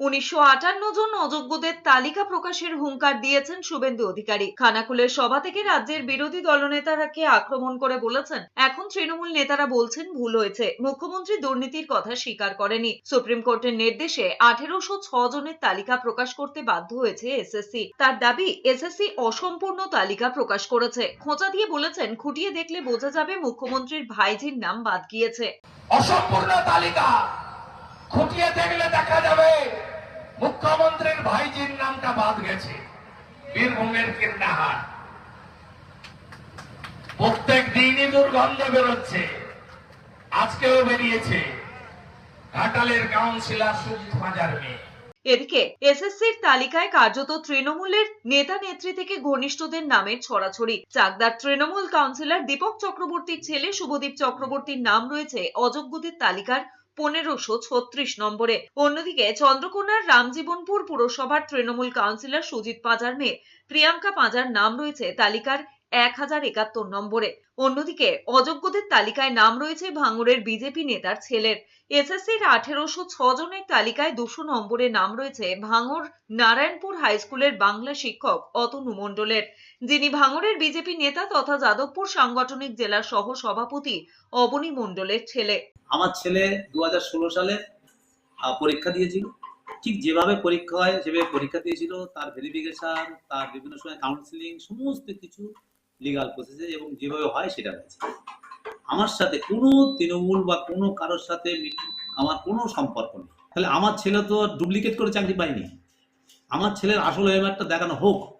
উনিশশো আটান্ন জন অযোগ্যদের তালিকা প্রকাশের হুঙ্কার দিয়েছেন শুভেন্দু অধিকারী। খানাকুলের সভা থেকে রাজ্যের বিরোধী দলনেতারাকে আক্রমণ করে বলেছেন, এখন তৃণমূল নেতারা বলছেন ভুল হয়েছে। মুখ্যমন্ত্রী দুর্নীতির কথা স্বীকার করেনি। সুপ্রিম কোর্টের নির্দেশে আঠেরোশো জনের তালিকা প্রকাশ করতে বাধ্য হয়েছে এসএসসি। তার দাবি, এসএসসি অসম্পূর্ণ তালিকা প্রকাশ করেছে। খোঁচা দিয়ে বলেছেন, খুঁটিয়ে দেখলে বোঝা যাবে মুখ্যমন্ত্রীর ভাইজির নাম বাদ গিয়েছে। অসম্পূর্ণ তালিকা! খুঁটিয়ে দেখলে দেখা যাবে মুখ্যমন্ত্রীর ভাইজির নামটা বাদ গেছে। বীরভূমের কীর্ণাহাট প্রত্যেক দিনই দুর্গন্ধ বেরোচ্ছে। আজকেও বেরিয়েছে। ঘাটালের কাউন্সিলর সুজিত মাজার মেয়ে। এদিকে এসএসসির তালিকায় কার্যত তৃণমূলের নেতা নেত্রী থেকে ঘনিষ্ঠদের নামের ছড়াছড়ি। চাকদার তৃণমূল কাউন্সিলর দীপক চক্রবর্তীর ছেলে শুভদীপ চক্রবর্তীর নাম রয়েছে অযোগ্যদের তালিকার পনেরোশো ছত্রিশ নম্বরে। অন্যদিকে চন্দ্রকোনার রামজীবনপুর পুরসভার তৃণমূল কাউন্সিলর সুজিত পাঁজার মেয়ে প্রিয়াঙ্কা পাঁজার নাম রয়েছে তালিকার এক হাজার একাত্তর নম্বরে। অন্যদিকে অযোগ্যদের তালিকায় নাম রয়েছে ভাঙড়ের বিজেপি নেতার ছেলের। এসএসসির আঠেরোশো জনের তালিকায় দুশো নম্বরে নাম রয়েছে ভাঙড় নারায়ণপুর হাই স্কুলের বাংলা শিক্ষক অতনু মণ্ডলের। যিনি ভাঙড়ের বিজেপি নেতা তথা যাদবপুর সাংগঠনিক জেলার সহ সভাপতি অবনী মণ্ডলের ছেলে। আমার ছেলে দু হাজার ষোলো সালে পরীক্ষা দিয়েছিল। ঠিক যেভাবে পরীক্ষা হয় সেভাবে পরীক্ষা দিয়েছিল, তার ভেরিফিকেশন তার বিভিন্ন সময় কাউন্সিলিং সমস্ত কিছু লিগাল প্রসেসে এবং যেভাবে হয় সেটা হয়েছে। আমার সাথে কোনো তৃণমূল বা কোনো কারোর সাথে আমার কোনো সম্পর্ক নেই। তাহলে আমার ছেলে তো ডুপ্লিকেট করে চাকরি পায়নি। আমার ছেলের আসল এমআরটা দেখানো হোক।